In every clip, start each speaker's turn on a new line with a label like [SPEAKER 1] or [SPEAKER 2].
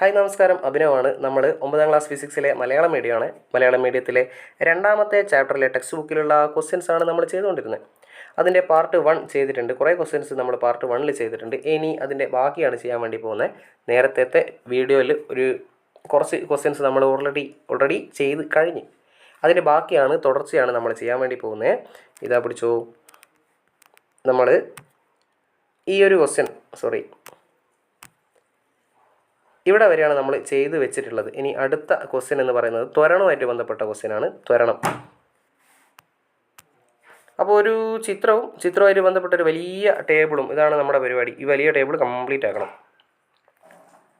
[SPEAKER 1] Hi നമസ്കാരം. അഭിനവാണ്. നമ്മൾ ഒമ്പതാം ക്ലാസ് ഫിസിക്സിലെ മലയാളം മീഡിയമാണ് മലയാളം മീഡിയത്തിലെ രണ്ടാമത്തെ ചാപ്റ്ററിലെ ടെക്സ്റ്റ് ബുക്കിലുള്ള ക്വസ്റ്റ്യൻസ് ആണ് നമ്മൾ ചെയ്തുകൊണ്ടിരുന്നത്. അതിന്റെ പാർട്ട് വൺ ചെയ്തിട്ടുണ്ട്. കുറേ ക്വസ്റ്റ്യൻസ് നമ്മൾ പാർട്ട് വണ്ണിൽ ചെയ്തിട്ടുണ്ട്. ഇനി അതിന്റെ ബാക്കിയാണ് ചെയ്യാൻ വേണ്ടി പോകുന്നത്. നേരത്തെ വീഡിയോയിൽ ഒരു കുറച്ച് ക്വസ്റ്റ്യൻസ് നമ്മൾ ഓൾറെഡി ഓൾറെഡി ചെയ്ത് കഴിഞ്ഞ്. അതിന്റെ ബാക്കിയാണ് തുടർച്ചയാണ് നമ്മൾ ചെയ്യാൻ വേണ്ടി പോകുന്നത്. ഇതാ പിടിച്ചോ. നമ്മൾ ഈ ഒരു ക്വസ്റ്റ്യൻ സോറി ഇവിടെ വരെയാണ് നമ്മൾ ചെയ്തു വെച്ചിട്ടുള്ളത്. ഇനി അടുത്ത ക്വസ്റ്റ്യൻ എന്ന് പറയുന്നത് ത്വരണവുമായിട്ട് ബന്ധപ്പെട്ട ക്വസ്റ്റ്യൻ ആണ്. ത്വരണം. അപ്പോൾ ഒരു ചിത്രവും ചിത്രവുമായിട്ട് ബന്ധപ്പെട്ട ഒരു വലിയ ടേബിളും ഇതാണ് നമ്മുടെ പരിപാടി. ഈ വലിയ ടേബിൾ കംപ്ലീറ്റ് ആക്കണം.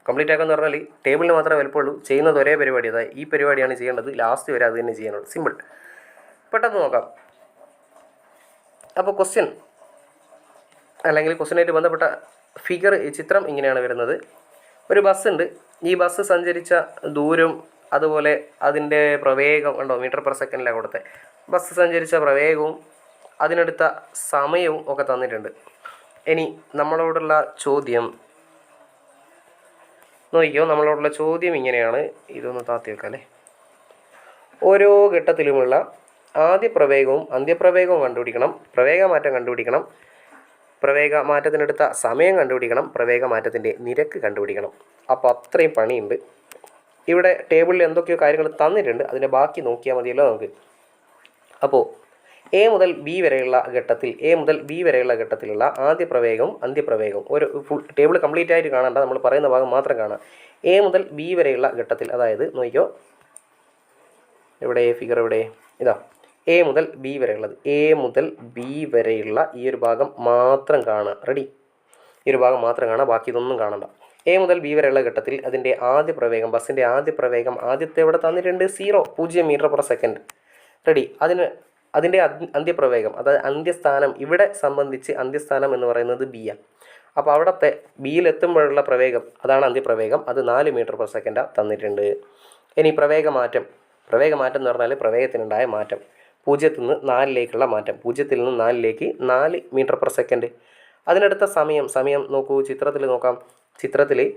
[SPEAKER 1] കംപ്ലീറ്റ് ആക്കുക എന്ന് പറഞ്ഞാൽ ടേബിളിന് മാത്രമേ വലുപ്പമുള്ളൂ. ചെയ്യുന്നത് ഒരേ പരിപാടി. അതായത് ഈ പരിപാടിയാണ് ചെയ്യേണ്ടത്. ലാസ്റ്റ് വരെ അത് തന്നെ ചെയ്യാനുള്ളൂ സിമ്പിൾ പെട്ടെന്ന് നോക്കാം. അപ്പോൾ ക്വസ്റ്റ്യൻ അല്ലെങ്കിൽ ക്വസ്റ്റ്യനായിട്ട് ബന്ധപ്പെട്ട ഫിഗർ ചിത്രം ഇങ്ങനെയാണ് വരുന്നത്. ഒരു ബസ് ഉണ്ട് ഈ ബസ് സഞ്ചരിച്ച ദൂരം അതുപോലെ അതിന്റെ പ്രവേഗം ഉണ്ടോ മീറ്റർ പെർ സെക്കൻഡിലാണ് കൊടുത്തത് ബസ് സഞ്ചരിച്ച പ്രവേഗവും അതിനെടുത്ത സമയവും ഒക്കെ തന്നിട്ടുണ്ട്. ഇനി നമ്മളോടുള്ള ചോദ്യം. നോക്കിയോ നമ്മളോടുള്ള ചോദ്യം ഇങ്ങനെയാണ്. ഇതൊന്ന് താത്തി വെക്കാല്ലേ? ഓരോ ഘട്ടത്തിലുമുള്ള ആദ്യ പ്രവേഗവും അന്ത്യപ്രവേഗവും കണ്ടുപിടിക്കണം. പ്രവേഗമാറ്റം കണ്ടുപിടിക്കണം. പ്രവേഗ മാറ്റത്തിനെടുത്ത സമയം കണ്ടുപിടിക്കണം. പ്രവേഗ മാറ്റത്തിന്റെ നിരക്ക് കണ്ടുപിടിക്കണം. അപ്പോൾ അത്രയും പണിയുണ്ട്. ഇവിടെ ടേബിളിൽ എന്തൊക്കെയോ കാര്യങ്ങൾ തന്നിട്ടുണ്ട്. അതിന്റെ ബാക്കി നോക്കിയാൽ മതിയല്ലോ നമുക്ക്. അപ്പോൾ എ മുതൽ ബി വരെയുള്ള ഘട്ടത്തിൽ എ മുതൽ ബി വരെയുള്ള ഘട്ടത്തിലുള്ള ആദ്യ പ്രവേഗവും അന്ത്യപ്രവേഗവും ഒരു ഫുൾ ടേബിൾ കംപ്ലീറ്റ് ആയിട്ട് കാണണ്ട. നമ്മൾ പറയുന്ന ഭാഗം മാത്രം കാണാം. എ മുതൽ ബി വരെയുള്ള ഘട്ടത്തിൽ അതായത് നോക്കിയോ എവിടെ? ഫിഗർ എവിടെ? ഇതാ. എ മുതൽ ബി വരെയുള്ളത്. എ മുതൽ ബി വരെയുള്ള ഈ ഒരു ഭാഗം മാത്രം കാണുക. റെഡി ഈ ഒരു ഭാഗം മാത്രം കാണുക. ബാക്കി ഇതൊന്നും കാണണ്ട. എ മുതൽ ബി വരെയുള്ള ഘട്ടത്തിൽ അതിന്റെ ആദ്യ പ്രവേഗം ബസ്സിന്റെ ആദ്യ പ്രവേഗം ആദ്യത്തെ ഇവിടെ തന്നിട്ടുണ്ട് സീറോ പൂജ്യം മീറ്റർ പെർ സെക്കൻഡ് റെഡി അതിന് അതിന്റെ അന്ത്യപ്രവേഗം അതായത് അന്ത്യസ്ഥാനം ഇവിടെ സംബന്ധിച്ച് അന്ത്യസ്ഥാനം എന്ന് പറയുന്നത് ബി ആണ് അപ്പോൾ അവിടുത്തെ ബിയിലെത്തുമ്പോഴുള്ള പ്രവേഗം അതാണ് അന്ത്യപ്രവേഗം. അത് നാല് മീറ്റർ പെർ സെക്കൻഡാണ് തന്നിട്ടുണ്ട്. ഇനി പ്രവേഗമാറ്റം. പ്രവേഗമാറ്റം എന്ന് പറഞ്ഞാൽ പ്രവേഗത്തിനുണ്ടായ മാറ്റം. പൂജ്യത്തിൽ നിന്ന് നാലിലേക്കുള്ള മാറ്റം. പൂജ്യത്തിൽ നിന്ന് നാലിലേക്ക് നാല് മീറ്റർ പെർ സെക്കൻഡ് അതിനടുത്ത സമയം സമയം നോക്കൂ ചിത്രത്തിൽ നോക്കാം. ചിത്രത്തിൽ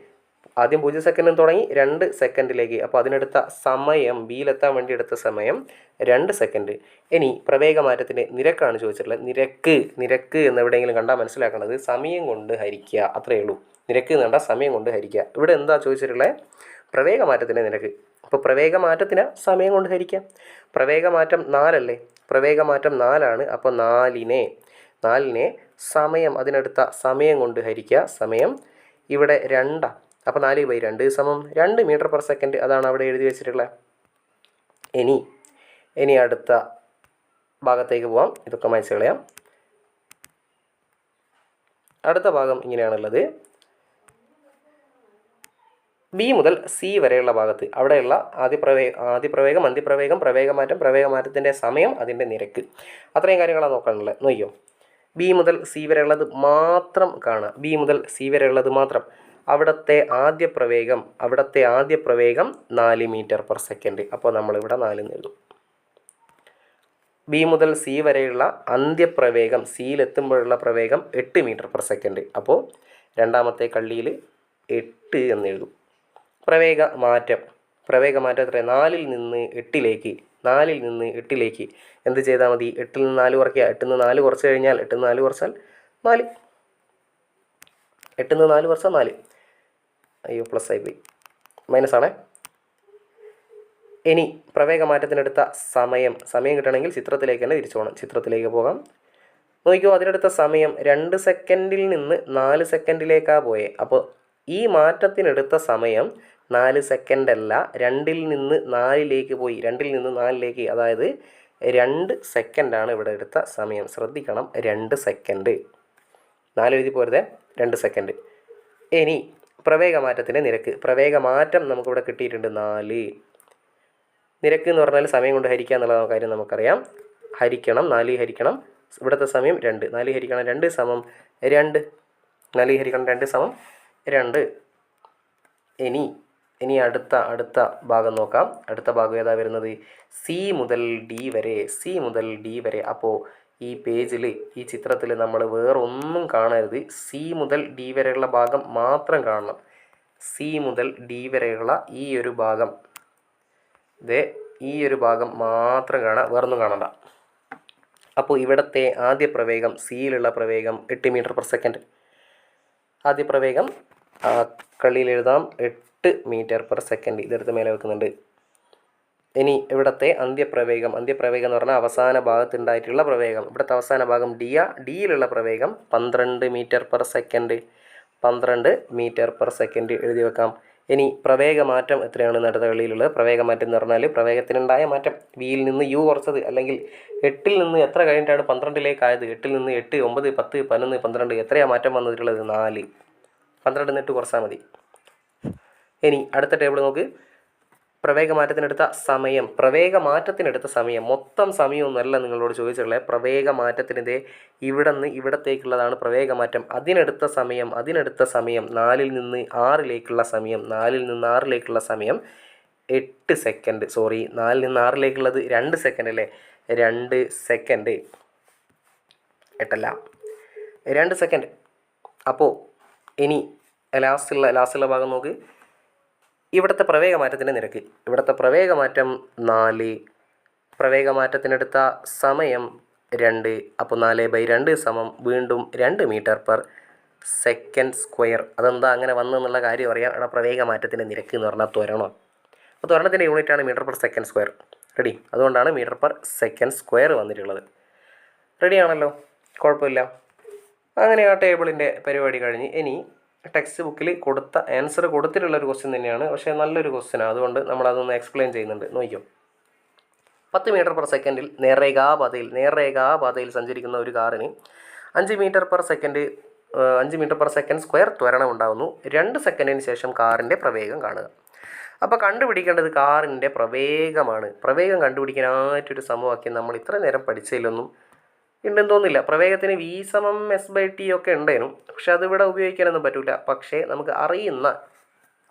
[SPEAKER 1] ആദ്യം പൂജ്യം സെക്കൻഡിൽ തുടങ്ങി രണ്ട് സെക്കൻഡിലേക്ക് അപ്പോൾ അതിനടുത്ത സമയം ബിയിലെത്താൻ വേണ്ടി എടുത്ത സമയം രണ്ട് സെക്കൻഡ് ഇനി പ്രവേഗമാറ്റത്തിന്റെ നിരക്കാണ് ചോദിച്ചിട്ടുള്ളത്. നിരക്ക് നിരക്ക് എന്ന് എവിടെയെങ്കിലും കണ്ടാൽ മനസ്സിലാക്കേണ്ടത് സമയം കൊണ്ട് ഹരിക്കുക. അത്രയേ ഉള്ളൂ. നിരക്ക് എന്ന് കണ്ടാൽ സമയം കൊണ്ട് ഹരിക്കുക. ഇവിടെ എന്താ ചോദിച്ചിട്ടുള്ളത്? പ്രവേഗമാറ്റത്തിന്റെ നിരക്ക്. അപ്പോൾ പ്രവേഗമാറ്റത്തിന് സമയം കൊണ്ട് ഹരിക്കാം. പ്രവേഗമാറ്റം നാലല്ലേ? പ്രവേഗമാറ്റം നാലാണ്. അപ്പോൾ നാലിനെ നാലിനെ സമയം അതിനടുത്ത സമയം കൊണ്ട് ഹരിക്കുക. സമയം ഇവിടെ രണ്ടാണ് അപ്പോൾ നാല് ബൈ രണ്ട് സമം രണ്ട് മീറ്റർ പെർ സെക്കൻഡ്. അതാണ് അവിടെ എഴുതി വെച്ചിട്ടുള്ളത് ഇനി ഇനി അടുത്ത ഭാഗത്തേക്ക് പോവാം. ഇതൊക്കെ മനസ്സിലാം അടുത്ത ഭാഗം ഇങ്ങനെയാണുള്ളത്. ബി മുതൽ സി വരെയുള്ള ഭാഗത്ത് അവിടെയുള്ള ആദ്യ ആദ്യപ്രവേഗം ആദ്യ പ്രവേഗം അന്ത്യപ്രവേഗം പ്രവേഗമാറ്റം പ്രവേഗമാറ്റത്തിന്റെ സമയം അതിന്റെ നിരക്ക്. അത്രയും കാര്യങ്ങളാണ് നോക്കാനുള്ളത്. നോക്കിയോ? ബി മുതൽ സി വരെയുള്ളത് മാത്രം കാണുക. ബി മുതൽ സി വരെയുള്ളത് മാത്രം. അവിടുത്തെ ആദ്യ പ്രവേഗം അവിടുത്തെ ആദ്യ പ്രവേഗം നാല് മീറ്റർ പെർ സെക്കൻഡ്. അപ്പോൾ നമ്മളിവിടെ നാല് എഴുതും. ബി മുതൽ സി വരെയുള്ള അന്ത്യപ്രവേഗം സിയിലെത്തുമ്പോഴുള്ള പ്രവേഗം എട്ട് മീറ്റർ പെർ സെക്കൻഡ്. അപ്പോൾ രണ്ടാമത്തെ കള്ളിയിൽ എട്ട് എന്ന് എഴുതും. പ്രവേഗ മാറ്റം പ്രവേഗ മാറ്റം എത്രയാണ് നാലിൽ നിന്ന് എട്ടിലേക്ക്. നാലിൽ നിന്ന് എട്ടിലേക്ക്. എന്ത് ചെയ്താൽ മതി? എട്ടിൽ നിന്ന് നാല് കുറയ്ക്കുക. എട്ടിൽ നിന്ന് നാല് കുറച്ച് കഴിഞ്ഞാൽ എട്ടിൽ നിന്ന് നാല് കുറച്ചാൽ നാല്. എട്ടിൽ നിന്ന് നാല് കുറച്ചാൽ നാല്. അയ്യോ പ്ലസ് ആയി പോയി. മൈനസ് ആണേ. ഇനി പ്രവേഗ മാറ്റത്തിനെടുത്ത സമയം. സമയം കിട്ടണമെങ്കിൽ ചിത്രത്തിലേക്ക് തന്നെ തിരിച്ചു പോകണം ചിത്രത്തിലേക്ക് പോകാം. നോക്കിയോ അതിനെടുത്ത സമയം രണ്ട് സെക്കൻഡിൽ നിന്ന് നാല് സെക്കൻഡിലേക്കാണ് പോയേ. അപ്പോൾ ഈ മാറ്റത്തിനെടുത്ത സമയം നാല് സെക്കൻഡ് അല്ല രണ്ടിൽ നിന്ന് നാലിലേക്ക് പോയി. രണ്ടിൽ നിന്ന് നാലിലേക്ക് അതായത് രണ്ട് സെക്കൻഡാണ് ഇവിടെ എടുത്ത സമയം. ശ്രദ്ധിക്കണം രണ്ട് സെക്കൻഡ് നാല് എഴുതി പോരുതേ രണ്ട് സെക്കൻഡ് ഇനി പ്രവേഗമാറ്റത്തിന്റെ നിരക്ക്. പ്രവേഗമാറ്റം നമുക്കിവിടെ കിട്ടിയിട്ടുണ്ട് നാല്. നിരക്ക് എന്ന് പറഞ്ഞാൽ സമയം കൊണ്ട് ഹരിക്കുക എന്നുള്ള കാര്യം നമുക്കറിയാം. ഹരിക്കണം നാല് ഹരിക്കണം. ഇവിടുത്തെ സമയം രണ്ട്. നാല് ഹരിക്കണം രണ്ട് സമം രണ്ട്. നാല് ഹരിക്കണം രണ്ട് സമം രണ്ട്. ഇനി ഇനി അടുത്ത അടുത്ത ഭാഗം നോക്കാം. അടുത്ത ഭാഗം ഏതാ വരുന്നത്? സി മുതൽ ഡി വരെ സി മുതൽ ഡി വരെ. അപ്പോൾ ഈ പേജിൽ ഈ ചിത്രത്തിൽ നമ്മൾ വേറൊന്നും കാണരുത്. സി മുതൽ ഡി വരെയുള്ള ഭാഗം മാത്രം കാണണം. സി മുതൽ ഡി വരെയുള്ള ഈ ഒരു ഭാഗം. ഇതേ ഈ ഒരു ഭാഗം മാത്രം കാണാം. വേറൊന്നും കാണണ്ട. അപ്പോൾ ഇവിടുത്തെ ആദ്യ പ്രവേഗം സിയിലുള്ള പ്രവേഗം എട്ട് മീറ്റർ പെർ സെക്കൻഡ്. ആദ്യ പ്രവേഗം കളിയിൽ എഴുതാം. എട്ട് മീറ്റർ പെർ സെക്കൻഡ് ഇതെടുത്ത് മേലെ വെക്കുന്നുണ്ട്. ഇനി ഇവിടുത്തെ അന്ത്യപ്രവേഗം. അന്ത്യപ്രവേഗം എന്ന് പറഞ്ഞാൽ അവസാന ഭാഗത്തുണ്ടായിട്ടുള്ള പ്രവേഗം. ഇവിടുത്തെ അവസാന ഭാഗം ഡിയ ഡിയിലുള്ള പ്രവേഗം പന്ത്രണ്ട് മീറ്റർ പെർ സെക്കൻഡ്. പന്ത്രണ്ട് മീറ്റർ പെർ സെക്കൻഡ് എഴുതി വെക്കാം. ഇനി പ്രവേഗമാറ്റം എത്രയാണ് നടത്ത കളിയിലുള്ളത് പ്രവേഗമാറ്റം എന്ന് പറഞ്ഞാൽ പ്രവേഗത്തിനുണ്ടായ മാറ്റം. വിയിൽ നിന്ന് യു കുറച്ചത് അല്ലെങ്കിൽ എട്ടിൽ നിന്ന് എത്ര കഴിഞ്ഞിട്ടാണ് പന്ത്രണ്ടിലേക്ക് ആയത്? എട്ടിൽ നിന്ന് എട്ട് ഒമ്പത് പത്ത് പതിനൊന്ന് പന്ത്രണ്ട് എത്രയാണ് മാറ്റം വന്നിട്ടുള്ളത്? നാല്. പന്ത്രണ്ട് എട്ട് കുറച്ചാൽ മതി. ഇനി അടുത്ത ടേബിൾ നോക്ക് പ്രവേഗമാറ്റത്തിനെടുത്ത സമയം പ്രവേഗമാറ്റത്തിനെടുത്ത സമയം. മൊത്തം സമയമൊന്നുമല്ല നിങ്ങളോട് ചോദിച്ചിട്ടുള്ളത്. പ്രവേഗ മാറ്റത്തിനിതേ ഇവിടെ നിന്ന് ഇവിടത്തേക്കുള്ളതാണ് പ്രവേഗമാറ്റം. അതിനെടുത്ത സമയം അതിനെടുത്ത സമയം നാലിൽ നിന്ന് ആറിലേക്കുള്ള സമയം നാലിൽ നിന്ന് ആറിലേക്കുള്ള സമയം എട്ട് സെക്കൻഡ് സോറി നാലിൽ നിന്ന് ആറിലേക്കുള്ളത് രണ്ട് സെക്കൻഡ് അല്ലേ? രണ്ട് സെക്കൻഡ് എട്ടല്ല. രണ്ട് സെക്കൻഡ് അപ്പോൾ ഇനി ലാസ്റ്റുള്ള ലാസ്റ്റുള്ള ഭാഗം നോക്ക്. ഇവിടുത്തെ പ്രവേഗമാറ്റത്തിന്റെ നിരക്ക്. ഇവിടുത്തെ പ്രവേഗമാറ്റം നാല്. പ്രവേഗമാറ്റത്തിനെടുത്ത സമയം രണ്ട്. അപ്പോൾ നാല് ബൈ രണ്ട് സമം വീണ്ടും രണ്ട് മീറ്റർ പെർ സെക്കൻഡ് സ്ക്വയർ. അതെന്താ അങ്ങനെ വന്നു എന്നുള്ള കാര്യം അറിയാം അവിടെ പ്രവേഗമാറ്റത്തിന്റെ നിരക്ക് എന്ന് പറഞ്ഞാൽ ത്വരണം. അപ്പോൾ ത്വരണത്തിന്റെ യൂണിറ്റാണ് metre per second square. Ready? അതുകൊണ്ടാണ് മീറ്റർ പെർ സെക്കൻഡ് സ്ക്വയർ വന്നിട്ടുള്ളത്. റെഡിയാണല്ലോ? കുഴപ്പമില്ല. അങ്ങനെ ആ ടേബിളിന്റെ പരിപാടി കഴിഞ്ഞ് ഇനി ടെക്സ്റ്റ് ബുക്കിൽ കൊടുത്ത ആൻസർ കൊടുത്തിട്ടുള്ള ഒരു ക്വസ്റ്റ്യൻ തന്നെയാണ്. പക്ഷേ നല്ലൊരു ക്വസ്റ്റ്യനാണ് അതുകൊണ്ട് നമ്മളതൊന്ന് എക്സ്പ്ലെയിൻ ചെയ്യുന്നുണ്ട്. നോക്കിയോ പത്ത് മീറ്റർ പെർ സെക്കൻഡിൽ നേർരേഖാപാതയിൽ നേർരേഖാപാതയിൽ സഞ്ചരിക്കുന്ന ഒരു കാറിന് അഞ്ച് മീറ്റർ പെർ സെക്കൻഡ് അഞ്ച് മീറ്റർ പെർ സെക്കൻഡ് സ്ക്വയർ ത്വരണം ഉണ്ടാകുന്നു രണ്ട് സെക്കൻഡിന് ശേഷം കാറിന്റെ പ്രവേഗം കാണുക. അപ്പോൾ കണ്ടുപിടിക്കേണ്ടത് കാറിന്റെ പ്രവേഗമാണ്. പ്രവേഗം കണ്ടുപിടിക്കാനായിട്ടൊരു സമവാക്യം നമ്മൾ ഇത്ര നേരം പഠിച്ചതിലൊന്നും ഉണ്ടെന്ന് തോന്നുന്നില്ല. പ്രവേഗത്തിന് വി സമം എസ് ബൈ ടി ഒക്കെ ഉണ്ടേനും പക്ഷെ അതിവിടെ ഉപയോഗിക്കാനൊന്നും പറ്റില്ല പക്ഷേ നമുക്ക് അറിയുന്ന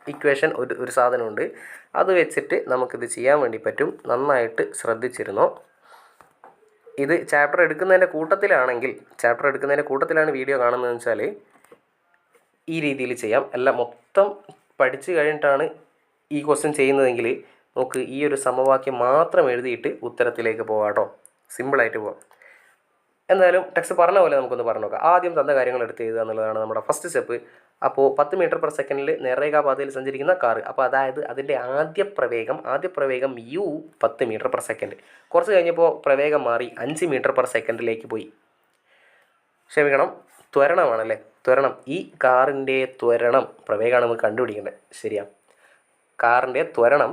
[SPEAKER 1] ഇക്വേഷൻ ഒരു ഒരു സാധനമുണ്ട്. അത് വെച്ചിട്ട് നമുക്കിത് ചെയ്യാൻ വേണ്ടി പറ്റും. നന്നായിട്ട് ശ്രദ്ധിച്ചിരുന്നോ? ഇത് ചാപ്റ്റർ എടുക്കുന്നതിന്റെ കൂട്ടത്തിലാണെങ്കിൽ ചാപ്റ്റർ എടുക്കുന്നതിന്റെ കൂട്ടത്തിലാണ് വീഡിയോ കാണുന്നതെന്ന് വെച്ചാൽ ഈ രീതിയിൽ ചെയ്യാം. അല്ല മൊത്തം പഠിച്ചു കഴിഞ്ഞിട്ടാണ് ഈ ക്വസ്റ്റ്യൻ ചെയ്യുന്നതെങ്കിൽ നമുക്ക് ഈ ഒരു സമവാക്യം മാത്രം എഴുതിയിട്ട് ഉത്തരത്തിലേക്ക് പോകാം കേട്ടോ. സിമ്പിളായിട്ട് പോവാം. എന്തായാലും ടെക്സ്റ്റ് പറഞ്ഞ പോലെ നമുക്കൊന്ന് പറഞ്ഞു നോക്കാം. ആദ്യം തന്ന കാര്യങ്ങൾ എടുത്ത് എഴുതുക എന്നുള്ളതാണ് നമ്മുടെ ഫസ്റ്റ് സ്റ്റെപ്പ് അപ്പോൾ പത്ത് മീറ്റർ പെർ സെക്കൻഡിൽ നേർരേഖാപാതയിൽ സഞ്ചരിക്കുന്ന കാറ് അപ്പോൾ അതായത് അതിന്റെ ആദ്യ പ്രവേഗം ആദ്യ പ്രവേഗം യു പത്ത് മീറ്റർ പെർ സെക്കൻഡ് കുറച്ച് കഴിഞ്ഞപ്പോൾ പ്രവേഗം മാറി അഞ്ച് മീറ്റർ പെർ സെക്കൻഡിലേക്ക് പോയി. ക്ഷമിക്കണം ത്വരണമാണല്ലേ? ത്വരണം. ഈ കാറിന്റെ ത്വരണം. പ്രവേഗമാണ് നമുക്ക് കണ്ടുപിടിക്കേണ്ടത്. ശരിയാ. കാറിന്റെ ത്വരണം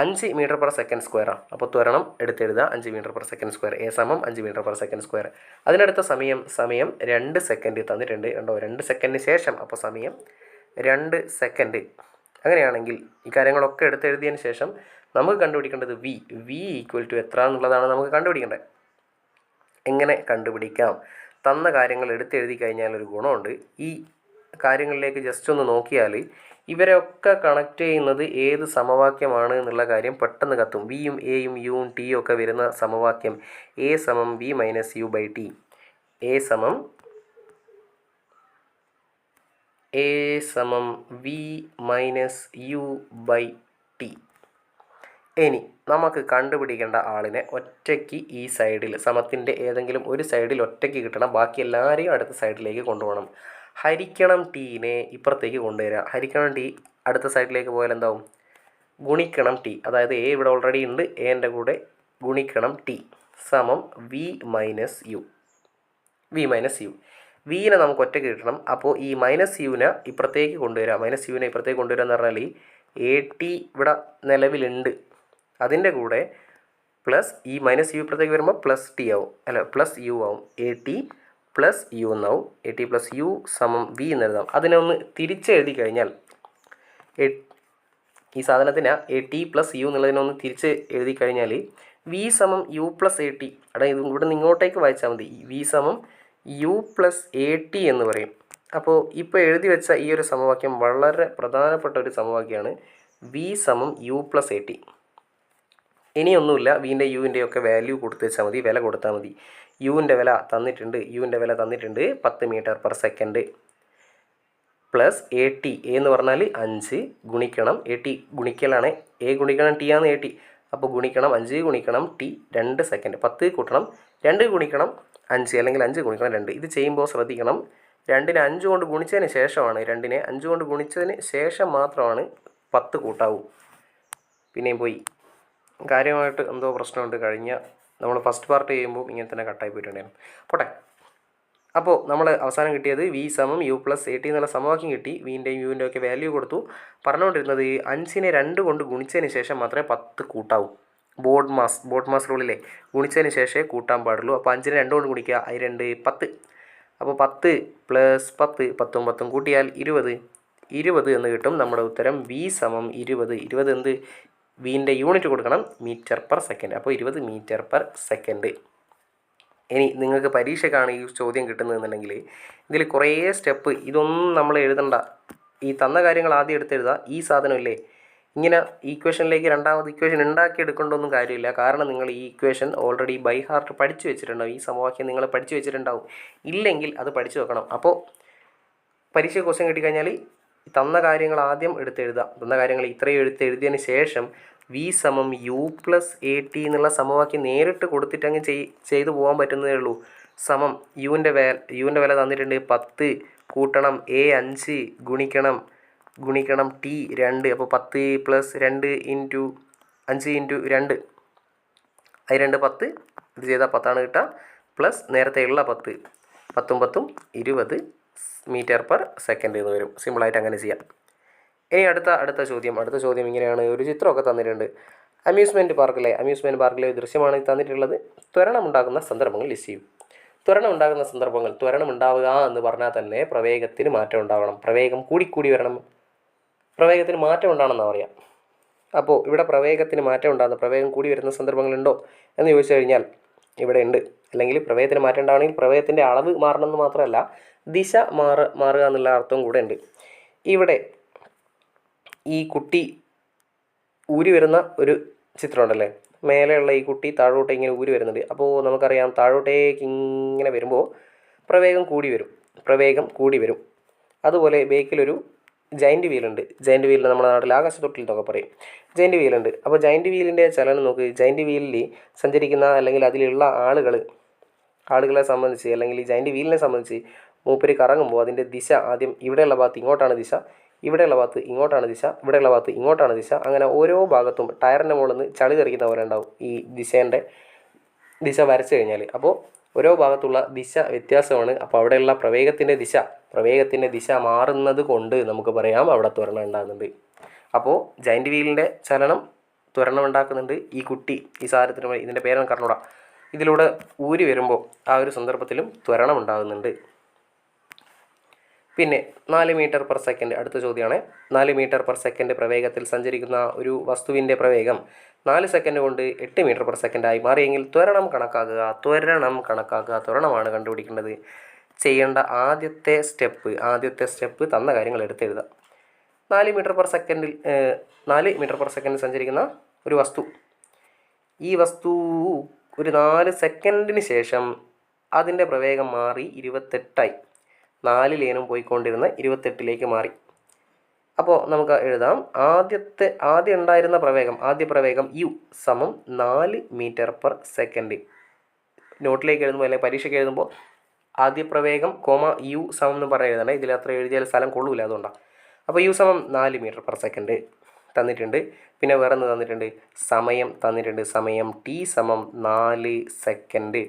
[SPEAKER 1] അഞ്ച് മീറ്റർ പെർ സെക്കൻഡ് സ്ക്വയറാണ് അപ്പോൾ ത്വരണം എടുത്തെഴുതുക. അഞ്ച് metre per second square. A സമം അഞ്ച് മീറ്റർ പെർ സെക്കൻഡ് സ്ക്വയർ. അതിനടുത്ത സമയം സമയം രണ്ട് സെക്കൻഡ് തന്നിട്ടുണ്ട് രണ്ടോ രണ്ട് സെക്കൻഡിന് ശേഷം അപ്പോൾ സമയം രണ്ട് സെക്കൻഡ്. അങ്ങനെയാണെങ്കിൽ ഈ കാര്യങ്ങളൊക്കെ എടുത്തെഴുതിയതിന് ശേഷം നമുക്ക് കണ്ടുപിടിക്കേണ്ടത് വി വി ഈക്വൽ ടു എത്ര എന്നുള്ളതാണ് നമുക്ക് കണ്ടുപിടിക്കേണ്ടത്. എങ്ങനെ കണ്ടുപിടിക്കാം? തന്ന കാര്യങ്ങൾ എടുത്തെഴുതി കഴിഞ്ഞാൽ ഒരു ഗുണമുണ്ട്. ഈ കാര്യങ്ങളിലേക്ക് ജസ്റ്റ് ഒന്ന് നോക്കിയാൽ ഇവരൊക്കെ കണക്ട് ചെയ്യുന്നത് ഏത് സമവാക്യമാണ് എന്നുള്ള കാര്യം പെട്ടെന്ന് കത്തും. വിയും എയും യുവും ടിയും ഒക്കെ വരുന്ന സമവാക്യം എ സമം V minus U by T A സമം എ സമം V minus U by T ഇനി നമുക്ക് കണ്ടുപിടിക്കേണ്ട ആളിനെ ഒറ്റയ്ക്ക് ഈ സൈഡിൽ സമത്തിന്റെ ഏതെങ്കിലും ഒരു സൈഡിൽ ഒറ്റയ്ക്ക് കിട്ടണം. ബാക്കി എല്ലാവരെയും അടുത്ത സൈഡിലേക്ക് കൊണ്ടുപോകണം. ഹരിക്കണം ടീനെ ഇപ്പുറത്തേക്ക് കൊണ്ടുവരിക ഹരിക്കണം ടീ അടുത്ത സൈഡിലേക്ക് പോയാൽ എന്താവും? ഗുണിക്കണം ടി. അതായത് എ ഇവിടെ ഓൾറെഡി ഉണ്ട്. എന്റെ കൂടെ ഗുണിക്കണം ടി സമം V minus U V minus U വിനെ നമുക്ക് ഒറ്റയ്ക്ക് കിട്ടണം. അപ്പോൾ ഈ മൈനസ് യുവിനെ ഇപ്പുറത്തേക്ക് കൊണ്ടുവരിക മൈനസ് യുവിനെ ഇപ്പുറത്തേക്ക് കൊണ്ടുവരിക എന്ന് പറഞ്ഞാൽ ഈ എ ടി ഇവിടെ നിലവിലുണ്ട്. അതിന്റെ കൂടെ പ്ലസ് ഈ മൈനസ് യു ഇപ്പുറത്തേക്ക് വരുമ്പോൾ പ്ലസ് ടി ആവും. അല്ല പ്ലസ് യു ആവും. എ ടി പ്ലസ് യു എന്നാവും എ ടി പ്ലസ് യു സമം വി എന്ന് എഴുതാം. അതിനെ ഒന്ന് തിരിച്ചെഴുതി കഴിഞ്ഞാൽ ഈ സാധനത്തിന് എ ടി പ്ലസ് യു എന്നുള്ളതിനെ ഒന്ന് തിരിച്ച് എഴുതി കഴിഞ്ഞാൽ വി സമം യു പ്ലസ് എ ടി അവിടെ ഇത് ഇവിടെ നിന്ന് ഇങ്ങോട്ടേക്ക് വായിച്ചാൽ മതി. വി സമം യു പ്ലസ് എ ടി എന്ന് പറയും. അപ്പോൾ ഇപ്പോൾ എഴുതി വെച്ച ഈ ഒരു സമവാക്യം വളരെ പ്രധാനപ്പെട്ട ഒരു സമവാക്യമാണ് വി സമം യു പ്ലസ് എ ടി ഇനിയൊന്നുമില്ല വീന്റെ യുവിന്റെ ഒക്കെ വാല്യൂ കൊടുത്തു വെച്ചാൽ മതി. വില കൊടുത്താൽ മതി. യുവിന്റെ വില തന്നിട്ടുണ്ട് യുവിന്റെ വില തന്നിട്ടുണ്ട് പത്ത് metre per second plus A T എന്ന് പറഞ്ഞാൽ അഞ്ച് ഗുണിക്കണം. എ ടി ഗുണിക്കലാണ്. എ ഗുണിക്കണം ടി ആണ് എ ടി അപ്പോൾ ഗുണിക്കണം അഞ്ച് ഗുണിക്കണം ടി രണ്ട് സെക്കൻഡ് പത്ത് കൂട്ടണം രണ്ട് ഗുണിക്കണം അഞ്ച് അല്ലെങ്കിൽ അഞ്ച് ഗുണിക്കണം രണ്ട്. ഇത് ചെയ്യുമ്പോൾ ശ്രദ്ധിക്കണം. രണ്ടിനെ അഞ്ച് കൊണ്ട് ഗുണിച്ചതിന് ശേഷമാണ് രണ്ടിനെ അഞ്ച് കൊണ്ട് ഗുണിച്ചതിന് ശേഷം മാത്രമാണ് പത്ത് കൂട്ടാവൂ. പിന്നെയും പോയി. കാര്യമായിട്ട് എന്തോ പ്രശ്നമുണ്ട്. കഴിഞ്ഞ നമ്മൾ ഫസ്റ്റ് പാർട്ട് ചെയ്യുമ്പോൾ ഇങ്ങനെ തന്നെ കട്ടായി പോയിട്ടുണ്ടായിരുന്നു. പോട്ടെ. അപ്പോൾ നമ്മൾ അവസാനം കിട്ടിയത് വി സമം യു പ്ലസ് എ ടി എന്നുള്ള സമവാക്യം കിട്ടി. വിന്റെയും യുവിന്റെ ഒക്കെ വാല്യൂ കൊടുത്തു. പറഞ്ഞുകൊണ്ടിരുന്നത് ഈ അഞ്ചിനെ രണ്ട് കൊണ്ട് ഗുണിച്ചതിന് ശേഷം മാത്രമേ പത്ത് കൂട്ടാവൂ. ബോർഡ് മാസ് ബോർഡ് മാസ് റൂളിലെ ഗുണിച്ചതിന് ശേഷമേ കൂട്ടാൻ പാടുള്ളൂ. അപ്പോൾ അഞ്ചിനെ രണ്ട് കൊണ്ട് ഗുണിക്കുക. അത് രണ്ട് പത്ത്. അപ്പോൾ പത്ത് പ്ലസ് പത്ത് പത്തും പത്തും കൂട്ടിയാൽ ഇരുപത്. ഇരുപത് എന്ന് കിട്ടും. നമ്മുടെ ഉത്തരം വി സമം ഇരുപത്. ഇരുപത് എന്ത്? വീന്റെ യൂണിറ്റ് കൊടുക്കണം മീറ്റർ പെർ സെക്കൻഡ്. അപ്പോൾ ഇരുപത് മീറ്റർ പെർ സെക്കൻഡ്. ഇനി നിങ്ങൾക്ക് പരീക്ഷയ്ക്കാണ് ഈ ചോദ്യം കിട്ടുന്നതെന്നുണ്ടെങ്കിൽ ഇതിൽ കുറേ സ്റ്റെപ്പ് ഇതൊന്നും നമ്മൾ എഴുതണ്ട. ഈ തന്ന കാര്യങ്ങൾ ആദ്യം എടുത്തെഴുതുക ഈ സാധനമില്ലേ? ഇങ്ങനെ ഈക്വേഷനിലേക്ക് രണ്ടാമത് ഇക്വേഷൻ ഉണ്ടാക്കി എടുക്കേണ്ടൊന്നും കാര്യമില്ല. കാരണം നിങ്ങൾ ഈ ഇക്വേഷൻ ഓൾറെഡി ബൈ ഹാർട്ട് പഠിച്ചു വെച്ചിട്ടുണ്ടാവും. ഈ സമവാക്യം നിങ്ങൾ പഠിച്ചു വെച്ചിട്ടുണ്ടാവും. ഇല്ലെങ്കിൽ അത് പഠിച്ചു വെക്കണം. അപ്പോൾ പരീക്ഷ ക്വസ്റ്റ്യൻ കിട്ടിക്കഴിഞ്ഞാൽ തന്ന കാര്യങ്ങൾ ആദ്യം എടുത്തെഴുതുക. തന്ന കാര്യങ്ങൾ ഇത്രയും എടുത്ത് എഴുതിയതിന് ശേഷം വി സമം യു പ്ലസ് എ ടി എന്നുള്ള സമവാക്യം നേരിട്ട് കൊടുത്തിട്ട് ചെയ് ചെയ്തു പോകാൻ പറ്റുന്നതേ ഉള്ളൂ. സമം യുവിന്റെ വേ യുവിന്റെ വില തന്നിട്ടുണ്ട് പത്ത് കൂട്ടണം എ അഞ്ച് ഗുണിക്കണം ഗുണിക്കണം ടി രണ്ട്. അപ്പോൾ പത്ത് പ്ലസ് രണ്ട് ഇന്റു അഞ്ച് ഇന്റു രണ്ട്. അത് രണ്ട് പത്ത്. ഇത് ചെയ്താൽ പത്താണ് കിട്ടുക. പ്ലസ് നേരത്തെയുള്ള പത്ത്. പത്തും പത്തും ഇരുപത് മീറ്റർ പെർ സെക്കൻഡ് എന്ന് വരും. സിമ്പിളായിട്ട് അങ്ങനെ ചെയ്യാം. ഇനി അടുത്ത അടുത്ത ചോദ്യം. അടുത്ത ചോദ്യം ഇങ്ങനെയാണ്. ഒരു ചിത്രമൊക്കെ തന്നിട്ടുണ്ട്. അമ്യൂസ്മെന്റ് പാർക്കിലെ അമ്യൂസ്മെന്റ് പാർക്കിലെ ദൃശ്യമാണ് തന്നിട്ടുള്ളത്. ത്വരണം ഉണ്ടാകുന്ന സന്ദർഭങ്ങൾ ലിസ്റ്റ് ചെയ്യും. ത്വരണം ഉണ്ടാകുന്ന സന്ദർഭങ്ങൾ ത്വരണം ഉണ്ടാവുക എന്ന് പറഞ്ഞാൽ തന്നെ പ്രവേഗത്തിന് മാറ്റം ഉണ്ടാവണം. പ്രവേഗം കൂടിക്കൂടി വരണം. പ്രവേഗത്തിന് മാറ്റം ഉണ്ടാണെന്നാണ് പറയാം. അപ്പോൾ ഇവിടെ പ്രവേഗത്തിന് മാറ്റം ഉണ്ടാകുന്ന പ്രവേഗം കൂടി വരുന്ന സന്ദർഭങ്ങളുണ്ടോ എന്ന് ചോദിച്ചു കഴിഞ്ഞാൽ ഇവിടെ ഉണ്ട്. അല്ലെങ്കിൽ പ്രവേഗത്തിന് മാറ്റം ഉണ്ടാവണമെങ്കിൽ പ്രവേഗത്തിന്റെ അളവ് മാറണമെന്ന് മാത്രമല്ല ദിശ മാറ മാറുക എന്നുള്ള അർത്ഥം കൂടെ ഉണ്ട്. ഇവിടെ ഈ കുട്ടി ഊരി വരുന്ന ഒരു ചിത്രമുണ്ടല്ലേ? മേലെയുള്ള ഈ കുട്ടി താഴോട്ട് ഇങ്ങനെ ഊരി വരുന്നുണ്ട്. അപ്പോൾ നമുക്കറിയാം താഴോട്ടേക്ക് ഇങ്ങനെ വരുമ്പോൾ പ്രവേഗം കൂടി വരും. പ്രവേഗം കൂടി വരും. അതുപോലെ ബേക്കിലൊരു ജൈന്റ് വീലുണ്ട് ജൈന്റ് വീലിൽ നമ്മുടെ നാട്ടിൽ ആകാശത്തൊട്ടിൽ എന്നൊക്കെ പറയും. ജൈന്റ് വീലുണ്ട് അപ്പോൾ ജൈന്റ് വീലിന്റെ ചലനം നോക്ക്. ജൈന്റ് വീലിൽ സഞ്ചരിക്കുന്ന അല്ലെങ്കിൽ അതിലുള്ള ആളുകൾ ആളുകളെ സംബന്ധിച്ച് അല്ലെങ്കിൽ ഈ ജൈന്റ് വീലിനെ സംബന്ധിച്ച് മൂപ്പര് കറങ്ങുമ്പോൾ അതിന്റെ ദിശ ആദ്യം ഇവിടെയുള്ള ഭാഗത്ത് ഇങ്ങോട്ടാണ് ദിശ ഇവിടെയുള്ള ഭാഗത്ത് ഇങ്ങോട്ടാണ് ദിശ ഇവിടെയുള്ള ഭാഗത്ത് ഇങ്ങോട്ടാണ് ദിശ. അങ്ങനെ ഓരോ ഭാഗത്തും ടയറിന്റെ മുകളിൽ നിന്ന് ചളി തെറിക്കുന്ന പോലെ ഉണ്ടാവും ഈ ദിശേന്റെ ദിശ വരച്ചു കഴിഞ്ഞാൽ അപ്പോൾ ഓരോ ഭാഗത്തുള്ള ദിശ വ്യത്യാസമാണ്. അപ്പോൾ അവിടെയുള്ള പ്രവേഗത്തിന്റെ ദിശ പ്രവേഗത്തിന്റെ ദിശ മാറുന്നത് കൊണ്ട് നമുക്ക് പറയാം അവിടെ ത്വരണം ഉണ്ടാകുന്നുണ്ട്. അപ്പോൾ ജൈന്റ് വീലിന്റെ ചലനം ത്വരണം ഉണ്ടാക്കുന്നുണ്ട്. ഈ കുട്ടി ഈ സാധനത്തിന് ഇതിന്റെ പേരാണ് കർണോട ഇതിലൂടെ ഊരി വരുമ്പോൾ ആ ഒരു സന്ദർഭത്തിലും ത്വരണം ഉണ്ടാകുന്നുണ്ട്. പിന്നെ നാല് മീറ്റർ പെർ സെക്കൻഡ്. അടുത്ത ചോദ്യമാണ്. നാല് മീറ്റർ പെർ സെക്കൻഡ് പ്രവേഗത്തിൽ സഞ്ചരിക്കുന്ന ഒരു വസ്തുവിന്റെ പ്രവേഗം നാല് സെക്കൻഡ് കൊണ്ട് എട്ട് മീറ്റർ പെർ സെക്കൻഡായി മാറിയെങ്കിൽ ത്വരണം കണക്കാക്കുക. ത്വരണം കണക്കാക്കുക. ത്വരണമാണ് കണ്ടുപിടിക്കേണ്ടത്. ചെയ്യേണ്ട ആദ്യത്തെ സ്റ്റെപ്പ് ആദ്യത്തെ സ്റ്റെപ്പ് തന്ന കാര്യങ്ങൾ എടുത്തെഴുതുക. നാല് മീറ്റർ പെർ സെക്കൻഡിൽ നാല് മീറ്റർ പെർ സെക്കൻഡിൽ സഞ്ചരിക്കുന്ന ഒരു വസ്തു. ഈ വസ്തു ഒരു നാല് സെക്കൻഡിന് ശേഷം അതിന്റെ പ്രവേഗം മാറി ഇരുപത്തെട്ടായി നാല് ലേനും പോയിക്കൊണ്ടിരുന്ന ഇരുപത്തെട്ടിലേക്ക് മാറി. അപ്പോൾ നമുക്ക് എഴുതാം. ആദ്യത്തെ ആദ്യം ഉണ്ടായിരുന്ന പ്രവേഗം ആദ്യ പ്രവേഗം യു സമം നാല് മീറ്റർ പെർ സെക്കൻഡ്. നോട്ടിലേക്ക് എഴുതുമ്പോൾ അല്ലെങ്കിൽ പരീക്ഷയ്ക്ക് എഴുതുമ്പോൾ ആദ്യ പ്രവേഗം കോമ യു സമം എന്ന് പറഞ്ഞ് എഴുതണേ ഇതിൽ അത്ര എഴുതിയാൽ സ്ഥലം കൊള്ളൂല അതുകൊണ്ടാണ് അപ്പോൾ യു സമം നാല് മീറ്റർ പെർ സെക്കൻഡ് തന്നിട്ടുണ്ട്. പിന്നെ വേറെ തന്നിട്ടുണ്ട്? സമയം തന്നിട്ടുണ്ട്. സമയം ടി സമം നാല് സെക്കൻഡ്.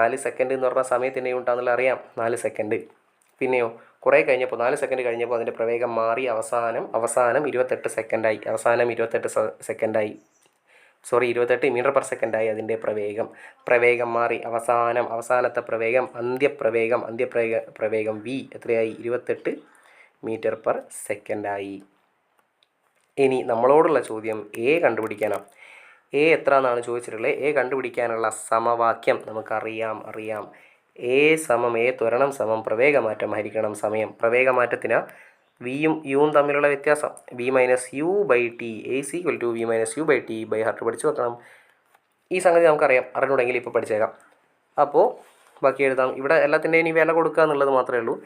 [SPEAKER 1] നാല് സെക്കൻഡ് എന്ന് പറഞ്ഞാൽ സമയത്തിന്റെ ഉണ്ടാകുന്നുള്ള അറിയാം. നാല് സെക്കൻഡ് പിന്നെയോ കുറേ കഴിഞ്ഞപ്പോൾ നാല് സെക്കൻഡ് കഴിഞ്ഞപ്പോൾ അതിന്റെ പ്രവേഗം മാറി അവസാനം അവസാനം ഇരുപത്തെട്ട് സെക്കൻഡായി അവസാനം ഇരുപത്തെട്ട് സെക്കൻഡായി സോറി ഇരുപത്തെട്ട് മീറ്റർ പെർ സെക്കൻഡായി അതിന്റെ പ്രവേഗം. പ്രവേഗം മാറി അവസാനം അവസാനത്തെ പ്രവേഗം അന്ത്യപ്രവേഗം അന്ത്യപ്രവേഗ പ്രവേഗം വി എത്രയായി? ഇരുപത്തെട്ട് മീറ്റർ പെർ സെക്കൻഡായി ഇനി നമ്മളോടുള്ള ചോദ്യം എ കണ്ടുപിടിക്കാനാണ് എ എത്ര എന്നാണ് ചോദിച്ചിട്ടുള്ളത്? എ കണ്ടുപിടിക്കാനുള്ള സമവാക്യം നമുക്കറിയാം അറിയാം. എ സമം എ ത്വരണം സമം പ്രവേഗമാറ്റം ഹരിക്കണം സമയം. പ്രവേഗമാറ്റത്തിന് വിയും യുവും തമ്മിലുള്ള വ്യത്യാസം. V minus U by T A C equal to V minus U by T by heart പഠിച്ചു വെക്കണം. ഈ സംഗതി നമുക്കറിയാം. അറിഞ്ഞുണ്ടെങ്കിൽ ഇപ്പോൾ പഠിച്ചേക്കാം. അപ്പോൾ ബാക്കി എഴുതാം. ഇവിടെ എല്ലാത്തിന്റെയും ഇനി വില കൊടുക്കുക എന്നുള്ളത് മാത്രമേ ഉള്ളൂ.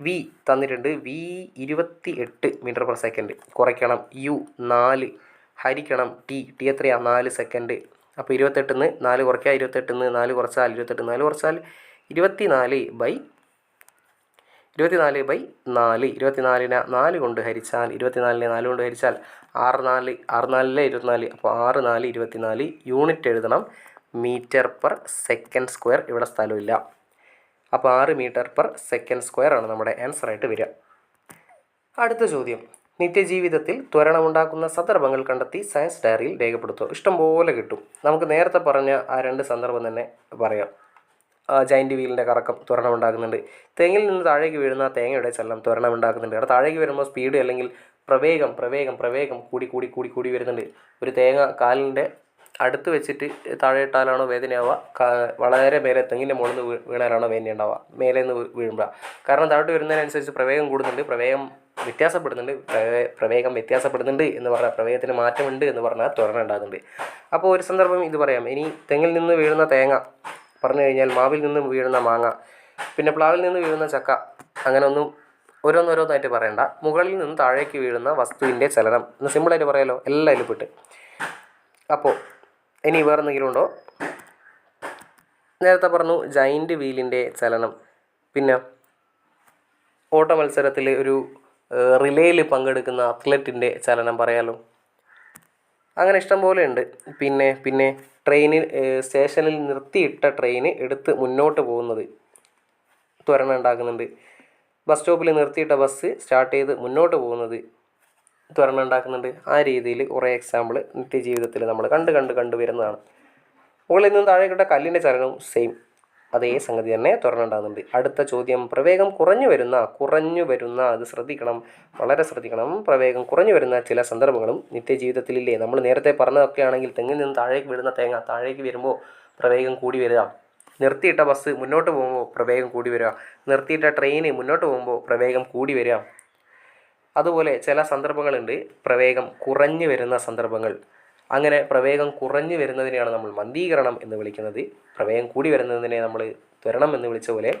[SPEAKER 1] വി തന്നിട്ടുണ്ട് വി ഇരുപത്തി എട്ട് മീറ്റർ പെർ സെക്കൻഡ്. കുറയ്ക്കണം. യു നാല് ഹരിക്കണം ടി ടി എത്രയാണ് നാല് സെക്കൻഡ് അപ്പോൾ ഇരുപത്തെട്ടിന്ന് നാല് കുറയ്ക്കുക. ഇരുപത്തെട്ടിന്ന് നാല് കുറച്ചാൽ ഇരുപത്തെട്ട് നാല് കുറച്ചാൽ ഇരുപത്തി നാല് ബൈ ഇരുപത്തിനാല് ബൈ നാല്. ഇരുപത്തിനാലിനെ നാല് കൊണ്ട് ഹരിച്ചാൽ ഇരുപത്തിനാലിനെ നാല് കൊണ്ട് ഹരിച്ചാൽ ആറ് നാല്. ആറ് നാലിലെ ഇരുപത്തിനാല്? അപ്പോൾ ആറ് നാല് ഇരുപത്തിനാല് യൂണിറ്റ് എഴുതണം. മീറ്റർ പെർ സെക്കൻഡ് സ്ക്വയർ ഇവിടെ സ്ഥലമില്ല. അപ്പോൾ ആറ് മീറ്റർ പെർ സെക്കൻഡ് സ്ക്വയർ ആണ് നമ്മുടെ ആൻസർ ആയിട്ട് വരിക. അടുത്ത ചോദ്യം. നിത്യജീവിതത്തിൽ ത്വരണമുണ്ടാക്കുന്ന സന്ദർഭങ്ങൾ കണ്ടെത്തി സയൻസ് ഡയറിയിൽ രേഖപ്പെടുത്തുക. ഇഷ്ടംപോലെ കിട്ടും. നമുക്ക് നേരത്തെ പറഞ്ഞ ആ രണ്ട് സന്ദർഭം തന്നെ പറയാം. ജൈന്റ് വീലിന്റെ കറക്കം ത്വരണമുണ്ടാക്കുന്നുണ്ട്. തെങ്ങിൽ നിന്ന് താഴേക്ക് വീഴുന്ന തേങ്ങയുടെ ചലനം ത്വരണമുണ്ടാക്കുന്നുണ്ട്. അവിടെ താഴേക്ക് വരുമ്പോൾ സ്പീഡ് അല്ലെങ്കിൽ പ്രവേഗം പ്രവേഗം പ്രവേഗം കൂടി കൂടി കൂടി കൂടി വരുന്നുണ്ട്. ഒരു തേങ്ങ കാലിന്റെ അടുത്ത് വെച്ചിട്ട് താഴെ ഇട്ടാലാണോ വേദനയാവുക വളരെ മേലെ തെങ്ങിന്റെ മുകളിൽ നിന്ന് വീണാലാണോ വേദന ഉണ്ടാവുക മേലെ നിന്ന് വീഴുമ്പോൾ കാരണം താഴോട്ട് വരുന്നതിനനുസരിച്ച് പ്രവേഗം കൂടുന്നുണ്ട്. പ്രവേഗം വ്യത്യാസപ്പെടുന്നുണ്ട്. പ്രമേഹം വ്യത്യാസപ്പെടുന്നുണ്ട് എന്ന് പറഞ്ഞാൽ പ്രവേഗത്തിന് മാറ്റമുണ്ട് എന്ന് പറഞ്ഞാൽ ത്വരണം ഉണ്ടാകുന്നുണ്ട്. അപ്പോൾ ഒരു സന്ദർഭം ഇത് പറയാം. ഇനി തെങ്ങിൽ നിന്ന് വീഴുന്ന തേങ്ങ പറഞ്ഞു കഴിഞ്ഞാൽ മാവിൽ നിന്ന് വീഴുന്ന മാങ്ങ പിന്നെ പ്ലാവിൽ നിന്ന് വീഴുന്ന ചക്ക അങ്ങനെ ഒന്നും ഓരോന്നോരോന്നായിട്ട് പറയണ്ട. മുകളിൽ നിന്ന് താഴേക്ക് വീഴുന്ന വസ്തുവിന്റെ ചലനം എന്ന് സിമ്പിളായിട്ട് പറയാലോ. എല്ലാം അതിൽ പെട്ട്. അപ്പോൾ ഇനി വേറെ എന്തെങ്കിലും ഉണ്ടോ? നേരത്തെ പറഞ്ഞു ജൈന്റ് വീലിന്റെ ചലനം. പിന്നെ ഓട്ട മത്സരത്തിൽ ഒരു റിലേയിൽ പങ്കെടുക്കുന്ന അത്ലറ്റിന്റെ ചലനം പറയാലോ? അങ്ങനെ ഇഷ്ടം പോലെ ഉണ്ട്. പിന്നെ പിന്നെ ട്രെയിനിൽ സ്റ്റേഷനിൽ നിർത്തിയിട്ട ട്രെയിന് എടുത്ത് മുന്നോട്ട് പോകുന്നത് ത്വരണം ഉണ്ടാക്കുന്നുണ്ട്. ബസ് സ്റ്റോപ്പിൽ നിർത്തിയിട്ട ബസ് സ്റ്റാർട്ട് ചെയ്ത് മുന്നോട്ട് പോകുന്നത് ത്വരണം ഉണ്ടാക്കുന്നുണ്ട്. ആ രീതിയിൽ കുറേ എക്സാമ്പിൾ നിത്യജീവിതത്തിൽ നമ്മൾ കണ്ട് കണ്ട് കണ്ട് വരുന്നതാണ്. മുകളിൽ നിന്ന് താഴേക്കിട്ട കല്ലിന്റെ ചലനവും സെയിം അതേ സംഗതി തന്നെ തുറന്നുണ്ടാകുന്നുണ്ട് അടുത്ത ചോദ്യം പ്രവേഗം കുറഞ്ഞു വരുന്ന കുറഞ്ഞു വരുന്ന അത് ശ്രദ്ധിക്കണം വളരെ ശ്രദ്ധിക്കണം. പ്രവേഗം കുറഞ്ഞു വരുന്ന ചില സന്ദർഭങ്ങളും നിത്യജീവിതത്തിലില്ലേ? നമ്മൾ നേരത്തെ പറഞ്ഞതൊക്കെ ആണെങ്കിൽ തെങ്ങിൽ നിന്ന് താഴേക്ക് വീഴുന്ന തേങ്ങ താഴേക്ക് വരുമ്പോൾ പ്രവേഗം കൂടി വരിക. നിർത്തിയിട്ട ബസ് മുന്നോട്ട് പോകുമ്പോൾ പ്രവേഗം കൂടി വരിക. നിർത്തിയിട്ട ട്രെയിന് മുന്നോട്ട് പോകുമ്പോൾ പ്രവേഗം കൂടി വരിക. അതുപോലെ ചില സന്ദർഭങ്ങളുണ്ട്. പ്രവേഗം കുറഞ്ഞു വരുന്ന സന്ദർഭങ്ങൾ. അങ്ങനെ പ്രവേഗം കുറഞ്ഞു വരുന്നതിനെയാണ് നമ്മൾ മന്ദീകരണം എന്ന് വിളിക്കുന്നത്. പ്രവേഗം കൂടി വരുന്നതിനെ നമ്മൾ ത്വരണം എന്ന് വിളിച്ച പോലെ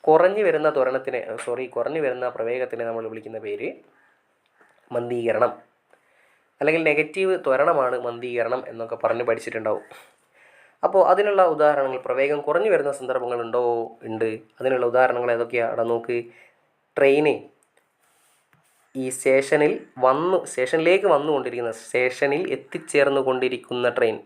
[SPEAKER 1] കുറഞ്ഞു വരുന്ന ത്വരണത്തിനെ സോറി കുറഞ്ഞു വരുന്ന പ്രവേഗത്തിനെ നമ്മൾ വിളിക്കുന്ന പേര് മന്ദീകരണം. അല്ലെങ്കിൽ നെഗറ്റീവ് ത്വരണമാണ് മന്ദീകരണം എന്നൊക്കെ പറഞ്ഞ് പഠിച്ചിട്ടുണ്ടാവും. അപ്പോൾ അതിനുള്ള ഉദാഹരണങ്ങൾ പ്രവേഗം കുറഞ്ഞു വരുന്ന സന്ദർഭങ്ങളുണ്ടോ ഉണ്ട്? അതിനുള്ള ഉദാഹരണങ്ങൾ ഏതൊക്കെയാണ് നോക്ക്. ട്രെയിന് ഈ സ്റ്റേഷനിൽ വന്നു സ്റ്റേഷനിലേക്ക് വന്നുകൊണ്ടിരിക്കുന്ന സ്റ്റേഷനിൽ എത്തിച്ചേർന്നു കൊണ്ടിരിക്കുന്ന ട്രെയിൻ.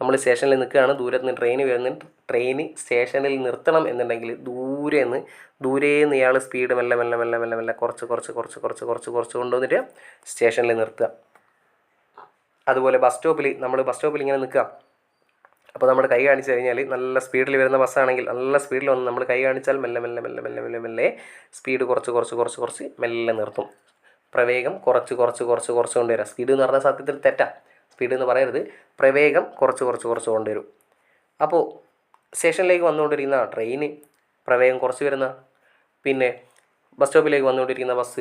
[SPEAKER 1] നമ്മൾ സ്റ്റേഷനിൽ നിൽക്കുകയാണ് ദൂരത്ത് നിന്ന് ട്രെയിൻ വരുന്ന ട്രെയിൻ സ്റ്റേഷനിൽ നിർത്തണം എന്നുണ്ടെങ്കിൽ ദൂരെ നിന്ന് ദൂരെ നിന്ന് ഇയാൾ സ്പീഡ് മെല്ലെ മെല്ലെ മെല്ലെ മെല്ലെ മെല്ലെ കുറച്ച് കുറച്ച് കുറച്ച് കുറച്ച് കുറച്ച് കുറച്ച് കൊണ്ടുവന്നിട്ട് സ്റ്റേഷനിൽ നിർത്തുക. അതുപോലെ ബസ് സ്റ്റോപ്പിൽ നമ്മൾ ബസ് സ്റ്റോപ്പിൽ ഇങ്ങനെ നിൽക്കുക. അപ്പോൾ നമ്മൾ കൈ കാണിച്ചു കഴിഞ്ഞാൽ നല്ല സ്പീഡിൽ വരുന്ന ബസ്സാണെങ്കിൽ നല്ല സ്പീഡിൽ വന്ന് നമ്മൾ കൈ കാണിച്ചാൽ മെല്ലെ മെല്ലെ മെല്ലെ മെല്ലെ മെല്ലെ മെല്ലെ സ്പീഡ് കുറച്ച് കുറച്ച് കുറച്ച് കുറച്ച് മെല്ലെ നിർത്തും. പ്രവേഗം കുറച്ച് കുറച്ച് കുറച്ച് കുറച്ച് കൊണ്ടുവരാം. സ്പീഡ് എന്ന് പറഞ്ഞാൽ സത്യത്തിൽ തെറ്റാ. സ്പീഡ് എന്ന് പറയരുത്. പ്രവേഗം കുറച്ച് കുറച്ച് കുറച്ച് കൊണ്ടുവരും. അപ്പോൾ സ്റ്റേഷനിലേക്ക് വന്നുകൊണ്ടിരിക്കുന്ന ട്രെയിന് പ്രവേഗം കുറച്ച് വരുന്ന പിന്നെ ബസ് സ്റ്റോപ്പിലേക്ക് വന്നുകൊണ്ടിരിക്കുന്ന ബസ്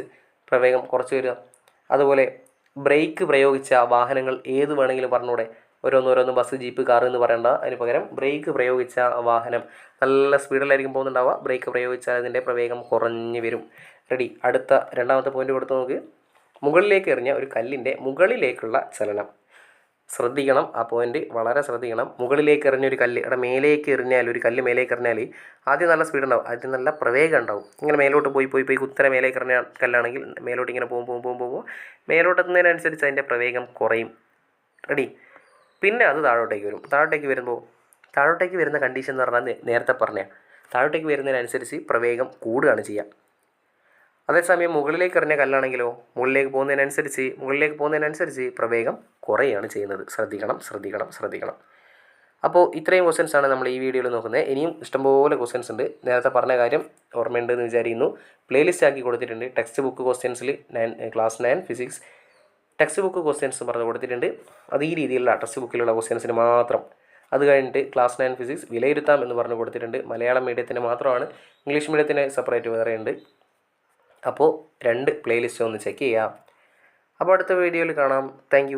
[SPEAKER 1] പ്രവേഗം കുറച്ച് വരിക. അതുപോലെ ബ്രേക്ക് പ്രയോഗിച്ച വാഹനങ്ങൾ ഏത് വേണമെങ്കിലും പറഞ്ഞൂടെ ഓരോന്നോരോന്ന് ബസ് ജീപ്പ് കാർ എന്ന് പറയണ്ട. അതിന് പകരം ബ്രേക്ക് പ്രയോഗിച്ച വാഹനം. നല്ല സ്പീഡിലായിരിക്കും പോകുന്നുണ്ടാവുക. ബ്രേക്ക് പ്രയോഗിച്ചാൽ അതിന്റെ പ്രവേഗം കുറഞ്ഞു വരും. റെഡി അടുത്ത രണ്ടാമത്തെ പോയിന്റ് കൊടുത്ത് നോക്ക്. മുകളിലേക്ക് എറിഞ്ഞ ഒരു കല്ലിന്റെ മുകളിലേക്കുള്ള ചലനം. ശ്രദ്ധിക്കണം. ആ പോയിന്റ് വളരെ ശ്രദ്ധിക്കണം. മുകളിലേക്ക് എറിഞ്ഞൊരു കല്ല് ഇവിടെ മേലേക്ക് എറിഞ്ഞാൽ ഒരു കല്ല് മേലേക്ക് എറിഞ്ഞാൽ ആദ്യം നല്ല സ്പീഡ് ഉണ്ടാവും. ആദ്യം നല്ല പ്രവേഗം ഉണ്ടാവും. ഇങ്ങനെ മേലോട്ട് പോയി പോയി പോയി കുത്തനെ മേലേക്ക് എറിഞ്ഞ കല്ലാണെങ്കിൽ മേലോട്ട് ഇങ്ങനെ പോകും പോകും പോകും പോകുമ്പോൾ മേലോട്ട് എത്തുന്നതിനനുസരിച്ച് അതിന്റെ പ്രവേഗം കുറയും. റെഡി പിന്നെ അത് താഴോട്ടേക്ക് വരും. താഴോട്ടേക്ക് വരുമ്പോൾ താഴോട്ടേക്ക് വരുന്ന കണ്ടീഷൻ എന്ന് പറഞ്ഞാൽ നേരത്തെ പറഞ്ഞ താഴോട്ടേക്ക് വരുന്നതിനനുസരിച്ച് പ്രവേഗം കൂടുകയാണ് ചെയ്യുക. അതേസമയം മുകളിലേക്ക് എറിഞ്ഞ കല്ലാണെങ്കിലോ മുകളിലേക്ക് പോകുന്നതിനനുസരിച്ച് മുകളിലേക്ക് പോകുന്നതിനനുസരിച്ച് പ്രവേഗം കുറയുകയാണ് ചെയ്യുന്നത്. ശ്രദ്ധിക്കണം ശ്രദ്ധിക്കണം ശ്രദ്ധിക്കണം. അപ്പോൾ ഇത്രയും ക്വസ്റ്റ്യൻസ് ആണ് നമ്മൾ ഈ വീഡിയോയിൽ നോക്കുന്നത്. ഇനിയും ഇഷ്ടംപോലെ ക്വസ്റ്റ്യൻസ് ഉണ്ട്. നേരത്തെ പറഞ്ഞ കാര്യം ഓർമ്മയുണ്ടെന്ന് വിചാരിക്കുന്നു. പ്ലേലിസ്റ്റ് ആക്കി കൊടുത്തിട്ടുണ്ട്. Text book ക്വസ്റ്റ്യൻസിൽ nine class nine physics text book questions പറഞ്ഞു കൊടുത്തിട്ടുണ്ട്. അത് ഈ രീതിയിലുള്ള ടെക്സ്റ്റ് ബുക്കിലുള്ള ക്വസ്റ്റ്യൻസിന് മാത്രം. അത് കഴിഞ്ഞിട്ട് ക്ലാസ് നയൻ ഫിസിക്സ് വിലയിരുത്താം എന്ന് പറഞ്ഞു കൊടുത്തിട്ടുണ്ട്. മലയാളം മീഡിയത്തിന് മാത്രമാണ് ഇംഗ്ലീഷ് മീഡിയത്തിന് സെപ്പറേറ്റ് വേറെ ഉണ്ട്. അപ്പോൾ രണ്ട് പ്ലേലിസ്റ്റ് ഒന്ന് ചെക്ക് ചെയ്യാം. അപ്പോൾ അടുത്ത വീഡിയോയിൽ കാണാം. താങ്ക്